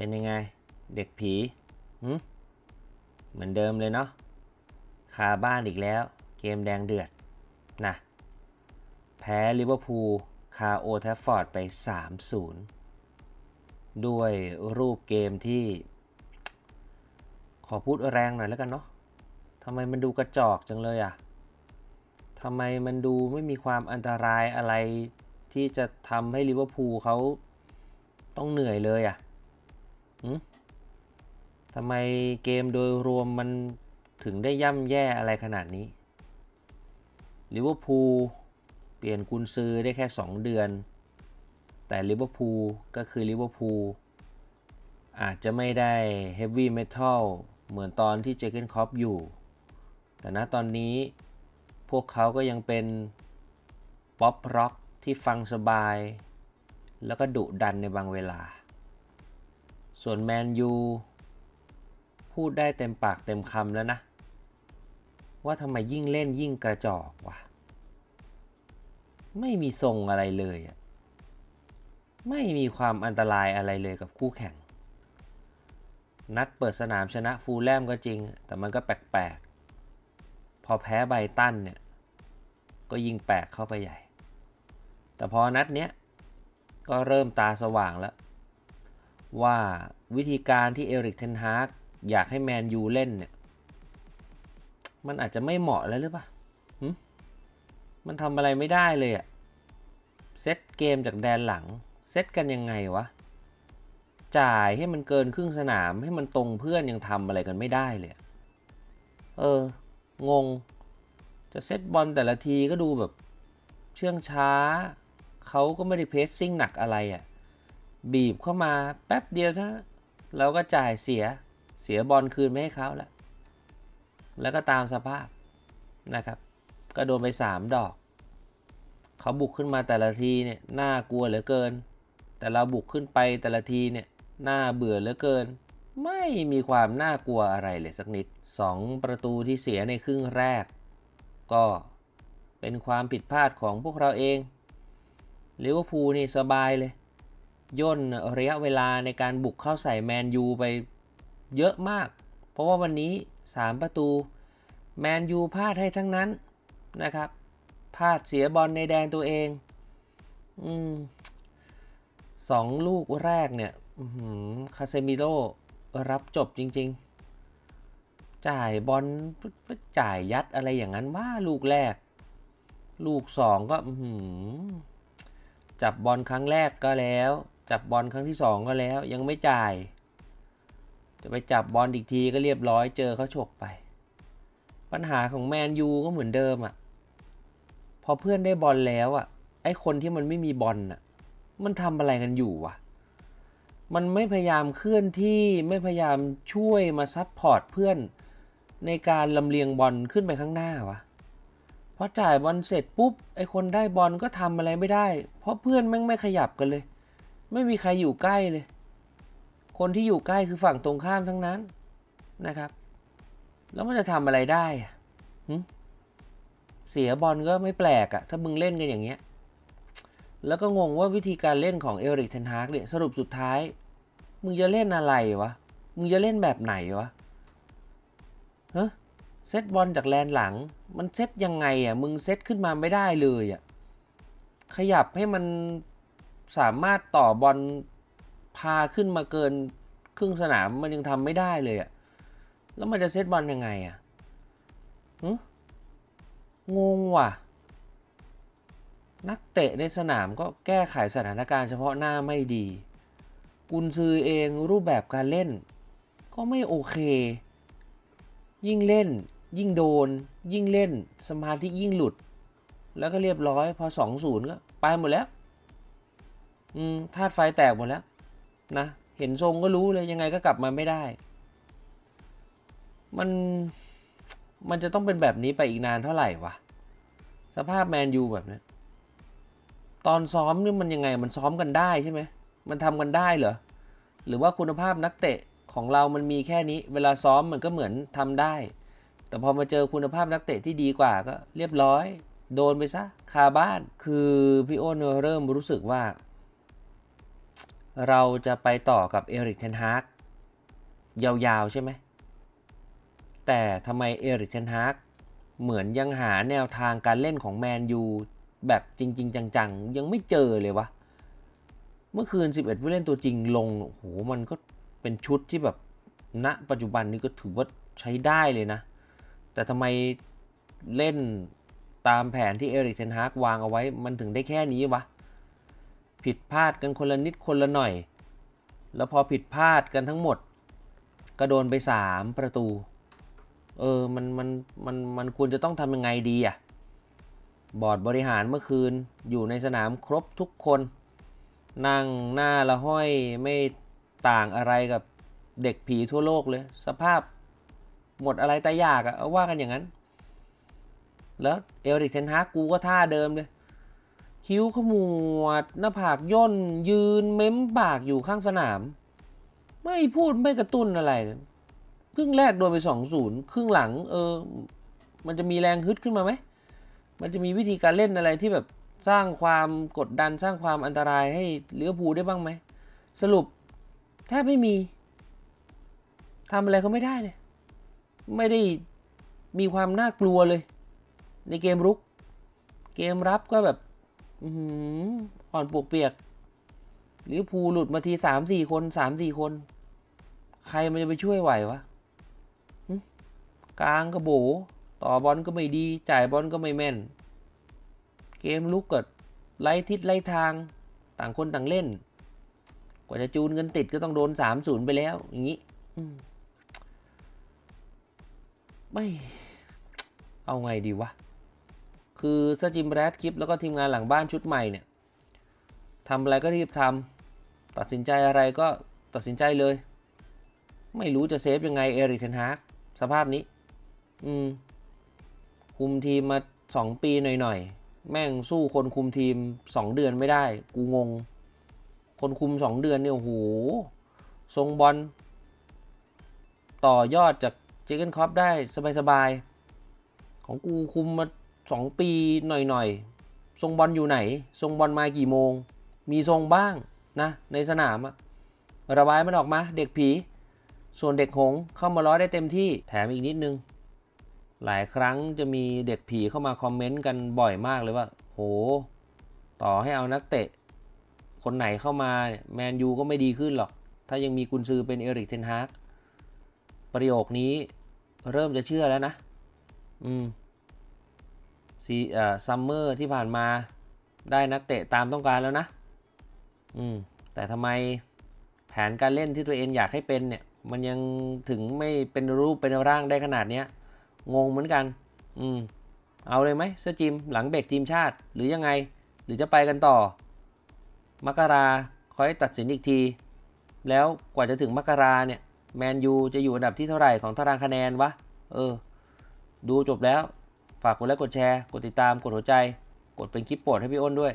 เป็นยังไง เด็กผีหืเหมือนเดิมเลยเนาะคาบ้านอีกแล้ว เกมแดงเดือดนะแพ้ลิเวอร์พูลคาโอแทฟฟอร์ดไป 3-0 ด้วยรูปเกมที่ ขอพูดแรงหน่อยแล้วกันเนาะทำไมมันดูกระจอกจังเลยอะทำไมมันดูไม่มีความอันตรายอะไรที่จะทำให้ลิเวอร์พูลเขาต้องเหนื่อยเลยอะหืม ทำไมเกมโดยรวมมันถึงได้ย่ำแย่อะไรขนาดนี้ลิเวอร์พูลเปลี่ยนกุนซือได้แค่ 2 เดือน แต่ลิเวอร์พูลก็คือลิเวอร์พูลอาจจะไม่ได้เฮฟวี่เมทัลเหมือนตอนที่เจเกนคอปอยู่ แต่ณตอนนี้พวกเขาก็ยังเป็นป๊อปร็อกที่ฟังสบาย แล้วก็ดุดันในบางเวลา ส่วนแมนยูพูดได้เต็มปากเต็มคำแล้วนะ ว่าทำไมยิ่งเล่นยิ่งกระจอกวะไม่มีทรงอะไรเลยอะไม่มีความอันตรายอะไรเลยกับคู่แข่ง นัดเปิดสนามชนะฟูลแลมก็จริง แต่มันก็แปลกๆ พอแพ้ไบตันเนี่ย ก็ยิงแปลกเข้าไปใหญ่ แต่พอนัดเนี้ย ก็เริ่มตาสว่างแล้ว ว่าวิธีการที่เอริกเทนฮากอยากให้แมนยูเล่นเนี่ย มันอาจจะไม่เหมาะแล้วหรือเปล่ามันทำอะไรไม่ได้เลยอะเซตเกมจากแดนหลัง เซตกันยังไงวะ จ่ายให้มันเกินครึ่งสนามให้มันตรงเพื่อนยังทำอะไรกันไม่ได้เลยอเออ งง จะเซตบอลแต่ละทีก็ดูแบบ เชื่องช้า เขาก็ไม่ได้เพสซิ่งหนักอะไรอะ่ะ บีบเข้ามาแป๊บเดียวเท่านั้นเราก็จ่ายเสียเสียบอลคืนไม่ให้เขาแล้ว แล้วก็ตามสภาพนะครับ ก็โดนไป 3 ดอก เขาบุกขึ้นมาแต่ละทีเนี่ยน่ากลัวเหลือเกิน แต่เราบุกขึ้นไปแต่ละทีเนี่ยน่าเบื่อเหลือเกิน ไม่มีความน่ากลัวอะไรเลยสักนิด 2 ประตูที่เสียในครึ่งแรก ก็เป็นความผิดพลาดของพวกเราเองลิเวอร์พูลนี่สบายเลย ย่นระยะเวลาในการบุกเข้าใส่แมนยูไปเยอะมาก เพราะว่าวันนี้ 3 ประตู แมนยูพลาดให้ทั้งนั้นนะครับพลาดเสียบอลในแดนตัวเองอืมสองลูกแรกเนี่ยคาเซมิโรรับจบจริง ๆ จ่ายบอลจ่ายยัดอะไรอย่างนั้นว่าลูกแรก ลูกสองก็จับบอลครั้งแรกก็แล้ว จับบอลครั้งที่สองก็แล้ว ยังไม่จ่าย จะไปจับบอลอีกทีก็เรียบร้อยเจอเขาฉกไป ปัญหาของแมนยูก็เหมือนเดิมอะ่ะพอเพื่อนได้บอลแล้วอะ่ะไอคนที่มันไม่มีบอลอะมันทำอะไรกันอยู่วะมันไม่พยายามเคลื่อนที่ไม่พยายามช่วยมาซับพอร์ตเพื่อนในการลำเลียงบอลขึ้นไปข้างหน้าวะพอจ่ายบอลเสร็จปุ๊บไอคนได้บอลก็ทำอะไรไม่ได้ เพราะเพื่อนแม่งไม่ขยับกันเลย ไม่มีใครอยู่ใกล้เลย คนที่อยู่ใกล้คือฝั่งตรงข้ามทั้งนั้นนะครับ แล้วมันจะทำอะไรได้อะเสียบอลก็ไม่แปลกอะถ้ามึงเล่นกันอย่างเงี้ย แล้วก็งงว่าวิธีการเล่นของเอริกเทนฮากเนี่ยสรุปสุดท้าย มึงจะเล่นอะไรวะ มึงจะเล่นแบบไหนวะเฮ้เซตบอลจากแลนหลัง มันเซตยังไงอะมึงเซตขึ้นมาไม่ได้เลยอะขยับให้มัน สามารถต่อบอลพาขึ้นมาเกินครึ่งสนามมันยังทำไม่ได้เลยอะแล้วมันจะเซตบอลยังไงอะหึงงว่ะ นักเตะในสนามก็แก้ไขสถานการณ์เฉพาะหน้าไม่ดี กุนซือเองรูปแบบการเล่น ก็ไม่โอเค ยิ่งเล่น ยิ่งโดน ยิ่งเล่น สมาธิยิ่งหลุด แล้วก็เรียบร้อยพอสองศูนย์ก็ไปหมดแล้ว อืมธาตุไฟแตกหมดแล้วนะ เห็นทรงก็รู้เลยยังไงก็กลับมาไม่ได้ มันมันจะต้องเป็นแบบนี้ไปอีกนานเท่าไหร่วะ สภาพแมนยูแบบนี้ตอนซ้อมนี่มันยังไงมันซ้อมกันได้ใช่ไหมมันทำกันได้เหรอ หรือว่าคุณภาพนักเตะของเรามันมีแค่นี้ เวลาซ้อมมันก็เหมือนทำได้ แต่พอมาเจอคุณภาพนักเตะที่ดีกว่าก็เรียบร้อย โดนไปซะคาบ้าน คือพี่โอ้นเริ่มรู้สึกว่า เราจะไปต่อกับเอริกเทนฮากยาวๆใช่ไหม แต่ทำไมเอริกเทนฮากเหมือนยังหาแนวทางการเล่นของแมนยูแบบจริง ๆ จัง ๆ ยังไม่เจอเลยวะ เมื่อคืน 11 ผู้เล่นตัวจริงลง โอ้โห มันก็เป็นชุดที่แบบณปัจจุบันนี้ก็ถือว่าใช้ได้เลยนะ แต่ทำไมเล่นตามแผนที่เอริกเทนฮากวางเอาไว้มันถึงได้แค่นี้วะ ผิดพลาดกันคนละนิดคนละหน่อย แล้วพอผิดพลาดกันทั้งหมด ก็โดนไป 3 ประตู เออมันมันมันมันควรจะต้องทำยังไงดีอะบอร์ดบริหารเมื่อคืนอยู่ในสนามครบทุกคน นั่งหน้าละห้อยไม่ต่างอะไรกับเด็กผีทั่วโลกเลย สภาพหมดอะไรแตายากอะว่ากันอย่างนั้น แล้วเอริกเทนฮากกูก็ท่าเดิมเลย คิ้วขมวด หน้าผากย่น ยืนเม้มปากอยู่ข้างสนาม ไม่พูดไม่กระตุ้นอะไร ครึ่งแรกโดนไปสองศูนย์ครึ่งหลัง เออ มันจะมีแรงฮึดขึ้นมาไหม มันจะมีวิธีการเล่นอะไรที่แบบสร้างความกดดันสร้างความอันตรายให้เลิเวอร์พูลได้บ้างไหม สรุปแทบไม่มีทำอะไรเขาไม่ได้เลย ไม่ได้มีความน่ากลัวเลย ในเกมรุก เกมรับก็แบบ อืมห่อนปวกเปียกลิเวอร์พูลหลุดมาทีสามสี่คนสามสี่คน ใครมันจะไปช่วยไหววะกลางก็โบต่อบอลก็ไม่ดี จ่ายบอลก็ไม่แม่น เกมลุกเกิดไล่ทิศไล่ทางต่างคนต่างเล่น กว่าจะจูนกันติดก็ต้องโดนสามศูนย์ไปแล้ว อย่างนี้ไม่ เอาไงดีวะ คือสจิมแรดคลิปแล้วก็ทีมงานหลังบ้านชุดใหม่เนี่ยทำอะไรก็รีบทำตัดสินใจอะไรก็ตัดสินใจเลย ไม่รู้จะเซฟยังไงเอริกเทนฮากสภาพนี้ อืม คุมทีมมาสองปีหน่อยๆ แม่งสู้คนคุมทีมสองเดือนไม่ได้ กูงง คนคุมสองเดือนเนี่ยโอ้โหทรงบอลต่อยอดจากเจเกนคอปได้สบายๆ ของกูคุมมา สองปีหน่อยๆทรงบอลอยู่ไหน ทรงบอลมากี่โมง มีทรงบ้างนะในสนามอะระบายมันออกมาเด็กผี ส่วนเด็กหงส์เข้ามาล้อได้เต็มที่แถมอีกนิดนึง หลายครั้งจะมีเด็กผีเข้ามาคอมเมนต์กันบ่อยมากเลยว่า โห ต่อให้เอานักเตะ คนไหนเข้ามาแมนยูก็ไม่ดีขึ้นหรอก ถ้ายังมีกุนซือเป็นเอริกเทนฮากประโยคนี้เริ่มจะเชื่อแล้วนะ อืม ซีเอ่อซัมเมอร์ที่ผ่านมาได้นักเตะตามต้องการแล้วนะ อืม แต่ทำไมแผนการเล่นที่ตัวเองอยากให้เป็นเนี่ย มันยังถึงไม่เป็นรูปเป็นร่างได้ขนาดเนี้ย งงเหมือนกัน อืม เอาเลยไหมเสื้อจิม หลังเบรกทีมชาติ หรือยังไง หรือจะไปกันต่อ มกราคอยตัดสินอีกที แล้วกว่าจะถึงมกราเนี่ย แมนยูจะอยู่อันดับที่เท่าไหร่ของตารางคะแนนวะ เออ ดูจบแล้ว ฝากกดไลค์กดแชร์ กดติดตามกดหัวใจ กดเป็นคลิปโปรดให้พี่อ้นด้วย